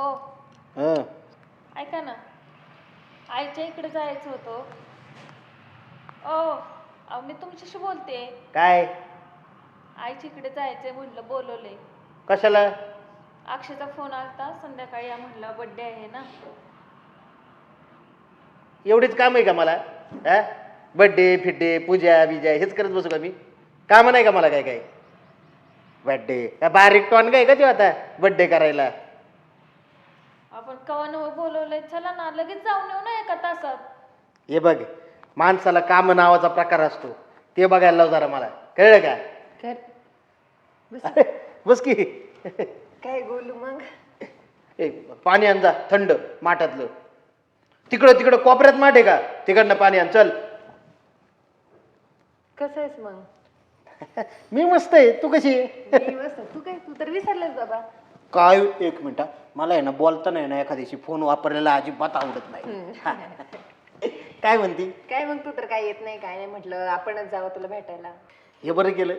ओ. हं. ऐका ना. आईच्या इकडे जायचं होतं. ओ अहो मी तुमच्याशी बोलते. काय? आईच्या इकडे जायचंय म्हटलं बोलवले कशाला? अक्षयचा फोन आलता संध्याकाळी या म्हटलं बड्डे आहे ना. एवढीच काम आहे का मला? हा? बड्डे फिड्डे पूजा बिजा हेच करत बसू का मी? कामं नाही का मला काय काय बड्डे बारीक टॉन काय का ते आता? बड्डे करायला? आपण कवा नवं बोलवलंय चला ना लगेच जाऊन येऊ ना एका तासात. हे बघ माणसाला काम नावाचा प्रकार असतो. ते बघायला लाव जरा मला. कळलं का? अरे, बस की. काय बोलू मग? ए, पाणी आण जा थंड माठातलं. तिकडं तिकडं कोपऱ्यात माठ आहे का? तिकडनं पाणी आण चल. कसं आहेस मग? मी मस्त आहे. तू कशी आहे? मी मस्त. तू काय तू तर विसरलास बाबा. काय एक मिनिट हा. मला आहे ना बोलता नाही ना एखाद्याशी फोन वापरलेला अजिबात आवडत नाही. काय म्हणती? काय मग तू तर काय येत नाही काय नाही म्हटलं आपणच जावं तुला भेटायला. हे बरं केलं.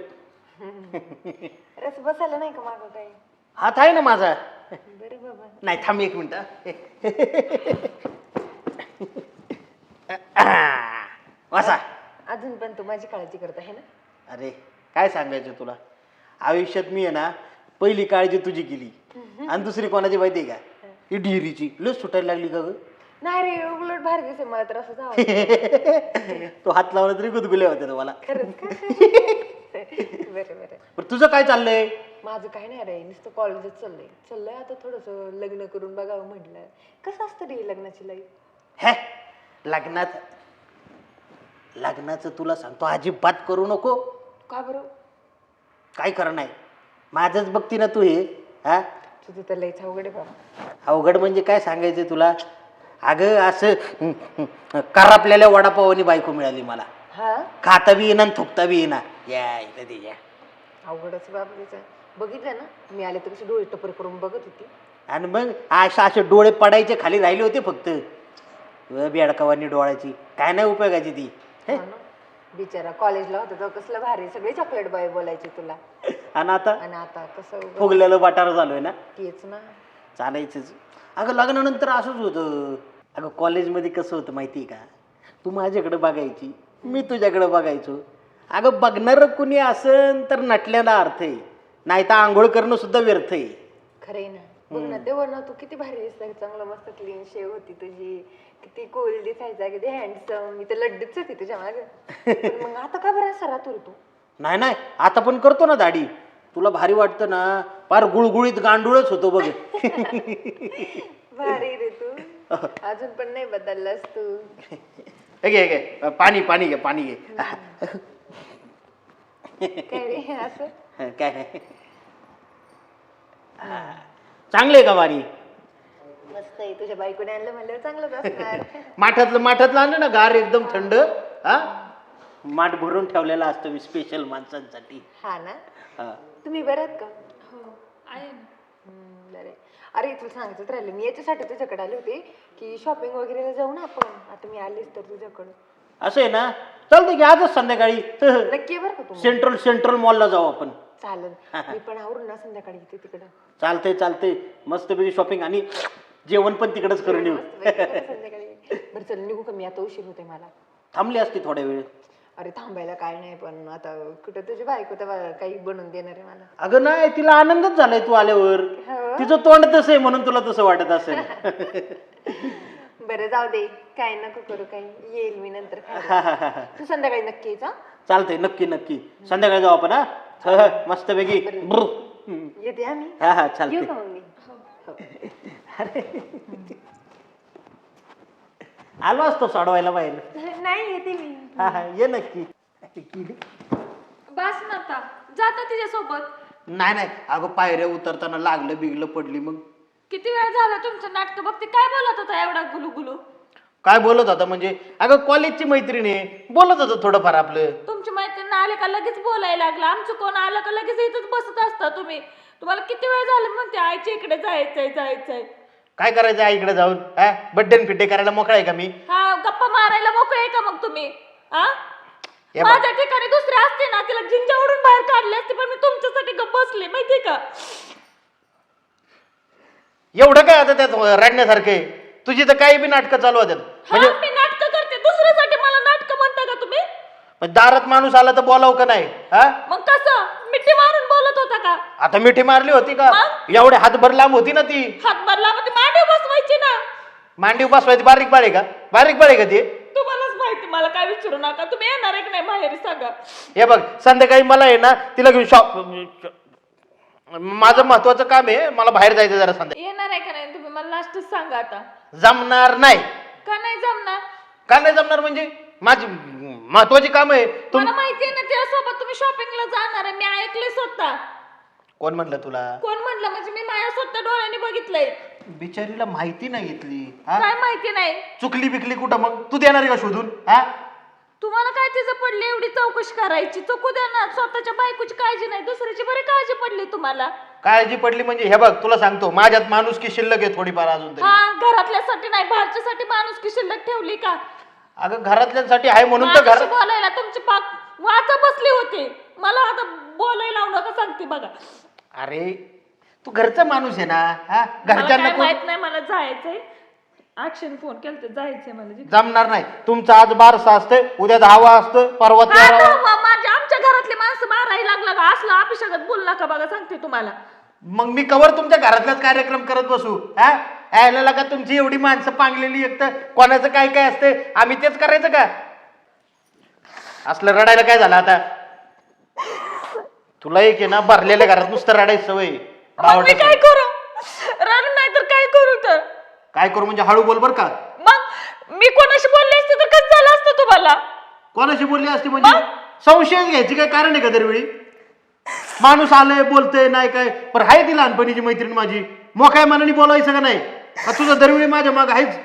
रस बसायला नाही का मागं काही? हात आहे ना माझा. बरं बाबा. नाही थांब एक मिनिट हा. वासा अजून पण तू माझी काळजी करत आहे ना? अरे काय सांगायचं तुला? आयुष्यात मी आहे ना पहिली काळजी तुझी केली. आणि दुसरी कोणाची माहिती आहे का ही ढिरीची लस सुटायला लागली का ग? नाही रे उलट भारी दिसे मला तर असं जावं तो हात लावला तरी गुदगुले होते तुम्हाला खरंच का? बरं बरं. पण तुझं काय चाललंय? माझं काय नाही रे नुसतं कॉलेजच चाललंय. चाललंय आता थोडंसं लग्न करून बघावं म्हटलं. कसं असतं रे लग्नाची लाईफ हे लग्नात लग्नाचं तुला सांगतो अजिबात करू नको. का बरं? काय खरं नाही. माझंच बघती ना तू हे हा? तुझं तर लईच अवघड आहे बाबा. अवघड म्हणजे काय सांगायचं तुला? अगं असं करापलेल्या वडापावानी बायको मिळाली मला. हा? खाता बी येईना आणि थुकता बी येईना. या इथं ते या. अवघडच बाबा तिचं. बघितलं ना? मी आले तर कशी डोळे टपर करून बघत होती. आणि मग अशा असे डोळे पडायचे खाली राहिले होते फक्त. बेडकावानी डोळ्याची. काय नाही उपयोगाची ती हे? हा ना? बिचारा कॉलेजला होता तर कसलं भारी सगळे चॉकलेट बॉय बोलायचे तुला. आणि आता आणि आता कसं फुगलेलं वाटार झालोय ना? तेच ना. चालायचंच. अगं लग्नानंतर असंच होतं. अगं कॉलेजमध्ये कसं होतं माहिती आहे का? तू माझ्याकडे बघायची मी तुझ्याकडे बघायचो. अगं बघणारं कुणी असन तर नटल्याला अर्थ आहे. नाही तर आंघोळ करणं सुद्धा व्यर्थ आहे. खरंय ना. बघ ना तेव्हा ना तू किती भारी दिसत. चांगलं मस्त क्लीन शेव होती तुझी. किती कोल दिसायचा. किती हँडसम मी तर लड्डूच होती तुझ्या मागे. मग आता का बरं असं राहतो रे तू? नाही नाही. आता पण करतो ना दाढी. तुला भारी वाटतं ना फार गुळगुळीत गांडूळच होतो बघ. भारी रे तू. अजून पण नाही बदललास तू. हे घे हे घे. पाणी पाणी घे पाणी घे. काय रे असं? काय? नाही चांगले आहे का पाणी मस्त आहे. तुझ्या बायकोने आणलं म्हणल्यावर चांगलंच असणार. माठातलं माठातलं आणलं ना गार एकदम थंड? हा? माठ भरून ठेवलेला असतो मी स्पेशल माणसांसाठी. हा ना? हा. तुम्ही बरं आहेत का? हो आहे ना. हम्म, बरं. आहे. अरे तुला सांगायचंच राहिलं. मी याच्यासाठी तुझ्याकडे आले होते की शॉपिंग वगैरेला जाऊ ना आपण. आता मी आलीच तर तुझ्याकडं असं आहे ना? चालतं की आजच संध्याकाळी? नक्की आहे बरं का तुम्ही सेंट्रल सेंट्रल मॉलला जाऊ आपण. चालेल. मी पण आवरून ना संध्याकाळी येते तिकडं. चालतंय चालतंय. मस्तपैकी शॉपिंग आणि जेवण पण तिकडच करून येऊ. संध्याकाळी. बरं चल निघू का मी? आता उशीर होते मला. थांबली असती थोड्या वेळ. अरे थांबायला काय नाही पण आता कुठं तुझी बायको तेव्हा काही बनवून देणार आहे मला. अगं नाही तिला आनंदच झालाय तू आल्यावर. हो. तिचं तोंड तसं आहे म्हणून तुला तसं वाटत असेल. बरं जाऊ दे. काय नको करू काही. येईल मी नंतर खायला. तू संध्याकाळी नक्की यायचा चालतंय नक्की नक्की. संध्याकाळी जाऊ आपण हा? ह, ब्रु. हम्म. येते आम्ही. हा हा येऊ चालतंय का मग मी? आलो असतो सोडवायला बाहेर. नाही येते मी. हा हा ये नक्की. बस ना आता. जाता तिच्यासोबत. नाही नाही. अगं पायऱ्या उतरताना लागलं बिगलं पडली मग. किती वेळ झाला तुमचं नाटक बघते? काय बोलत होता एवढा गुलू गुलू काय बोलत होता म्हणजे? अगं कॉलेजची मैत्रीण आहे. बोलत होतं थोडंफार आपलं. तुमची मैत्रीण आले का लगेच बोलायला लागला? आमचं कोण आलं का लगेच इथंच बसत असता तुम्ही? तुम्हाला किती वेळ झाला? म्हणते आईच्या इकडे जायचंय जायचंय. काय करायचं आईकडे जाऊन? हा? बड्डे फिड्डे करायला मोकळा आहे का मी? हा मारायला मोकळे का मग तुम्ही? हा हे बघ. माझ्या ठिकाणी दुसरे असते ना तिला जिंजा उडून बाहेर काढले असते पण मी तुमच्यासाठी गप्प बसले माहितीये का? एवढं काय आता त्यात रडण्यासारखं तुझी तर काही बी नाटकं चालू होत्यात. हा म्हणजे मी नाटक करते. दुसऱ्यासाठी मला नाटक म्हणता का तुम्ही? म्हणजे दारात माणूस आला तर बोलाव का नाही? हा? मग कसं? मिठी मारून बोलत होता का? आता मिठी मारली होती का? मग? एवढे हातभर लांब होती ना ती. हातभार लावते मांडी बसवायची ना. मांडी बसवायची बारीक बाळ का? बारीक बाळ का ती? मला काय विचारू नका. तुम्ही येणार आहे की नाही माहेरी सांगा. हे बघ संध्याकाळी मला आहे ना तिला घेऊन शॉप माझं महत्वाचं काम आहे मला बाहेर जायचं जरा संध्या येणार आहे का नाही? तुम्ही मला लास्टच सांगा आता. जमणार नाही. का नाही जमणार? का नाही जमणार म्हणजे? माझी महत्वाची काम आहे. तुम मला माहिती आहे ना त्यासोबत तुम्ही शॉपिंगला जाणार आहे. मी ऐकले स्वतः. कोण म्हटलं तुला? कोण म्हटलं? म्हणजे मी माझ्या स्वतः डोळ्यांनी बघितलंय. बिचारीला माहिती नाही घेतली हा? काय माहिती नाही. चुकली बिकली कुठं मग? तू देणार आहे का शोधून? हा? तुम्हाला काय तिचं पडली एवढी चौकशी करायची? चुकू द्या ना स्वतःच्या बायकोची काळजी नाही दुसऱ्याची बरी काळजी पडली तुम्हाला. काळजी पडली म्हणजे हे बघ तुला सांगतो माझ्यात माणूस की शिल्लक आहे थोडीफार अजून तरी. हा घरातल्यासाठी नाही बाहेरच्यासाठी माणूस की शिल्लक ठेवली का? अगं घरातल्यांसाठी आहे म्हणून तर माझ्याशी घर बोलायला तुमची पाक वाचा बसली होती. मला आता बोलायला लावू नका सांगते बघा. अरे तू घरचा माणूस आहे ना? हा? मला घरच्यांना काय कोण माहीत नाही मला जायचंय. ऍक्शन फोन केलं जायचंय मला जिकडे. जमणार नाही. तुमचं आज बारसा असतंय उद्या दहावा असतं परवा हा, तेरावा. माझ्या आमच्या घरातली माणसं मारायला लागला का? असलं अभिषेकात बोल नका बघा सांगते तुम्हाला. मग मी कवर तुमच्या घरातलाच कार्यक्रम करत बसू हा? यायला का तुमची एवढी माणसं पांगलेली एक तर कोणाचं काय काय असते आम्ही तेच करायचं का? असलं रडायला काय झालं आता? तुला एक आहे ना भरलेल्या घरात नुसतं रडायची सवय आहे. मग मी बावळटासारखी. काय करू नाही तर काय करू तर काय करू म्हणजे हळू बोल बर का? मग मी कोणाशी बोलले असते तर कसं झालं असतं तुम्हाला? कोणाशी बोलली असते म्हणजे? संशय घ्यायची काय कारण आहे का दरवेळी? माणूस आलंय बोलतंय नाही काय. पण आहे ती लहानपणीची मैत्रीण माझी. मोकाय मनाने बोलायचं का नाही? का तुझं दरवेळी माझ्या माग आहेच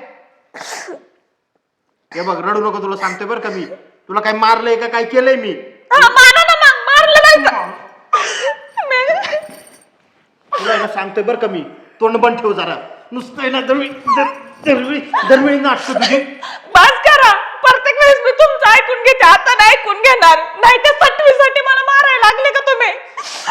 हे बघ रडू नको तुला सांगतोय बरं का मी. तुला काय मारलंय का काय केलंय मी? हा, मारा ना मग मारलं. मी- तुला सांगतोय बरं का मी. तोंड बंद ठेव जरा. नुसतं आहे ना दरवेळी दर- दरवेळी दरवेळी नाटक तुझी. बस करा. प्रत्येक वेळेस मी तुमचं ऐकून घेते. आता नाही ऐकून घेणार. नाही त्या सटवीसाठी मला मारायला लागले का तुम्ही?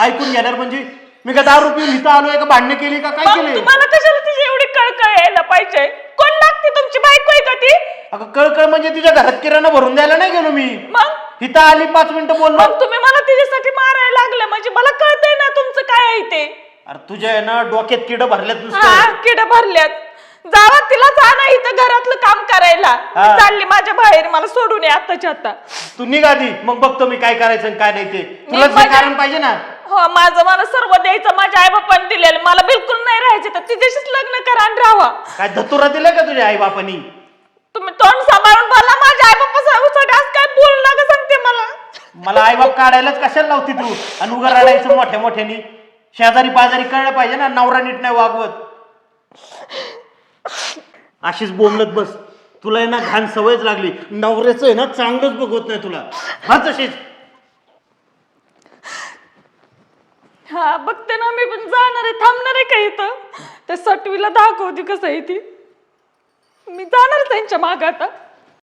ऐकून घेणार म्हणजे मी का दारू पिऊन इथं आलोय का? भांडणं केली का? काय मग केलंय? तुम्हाला कशाला तिची एवढी कळकळ यायला पाहिजे? कोण लागते तुमची बायको आहे का ती? अगं कळकळ म्हणजे तुझ्या घरात किराणा भरून द्यायला नाही गेलो मी. मग? इथं आली पाच मिनिटं बोललो. मग तुम्ही मला तिच्यासाठी मारायला लागलं. म्हणजे मला कळतंय ना तुमचं काय आहे ते. अरे तुझ्या आहे ना डोक्यात किड भरल्यात हा किड भरल्यात जावा तिला जा ना इथं घरातलं काम करायला. हा. चालली माझ्या बाहेर मला सोडून ये आत्ताच्या आता तू निघा आधी मग बघतो मी काय करायचं आणि काय नाही ते. तुला जे माझ्या- कारण पाहिजे ना. हो माझं मला सर्व द्यायचं माझ्या आई बापाने दिलेलं. मला बिलकुल नाही राहायचं तर तिच्याशीच लग्न करा आणि राहा काय धतुरा दिलाय का तुझ्या आई बापानी तुम्ही तोंड सांभाळून बोला माझ्या आई बापा आज काय बोलू नका सांगते मला. मला आई बाप काढायलाच कशाला लावती तू? आणि उगा रडायचं मोठ्या मोठ्यानी. शेजारी पाजारी कळलं पाहिजे ना नवरा नीट नाही वागवत. अशीच बोंबलत बस. तुला आहे ना घाण सवयच लागली. नवऱ्याचं आहे ना चांगलंच बघवत नाही तुला. हा तशीच हा बघते ना मी पण जाणार आहे थांबणार आहे का इथं? त्या सटवीला दाखवते कसं आहे ती. मी जाणार त्यांच्या माग आता.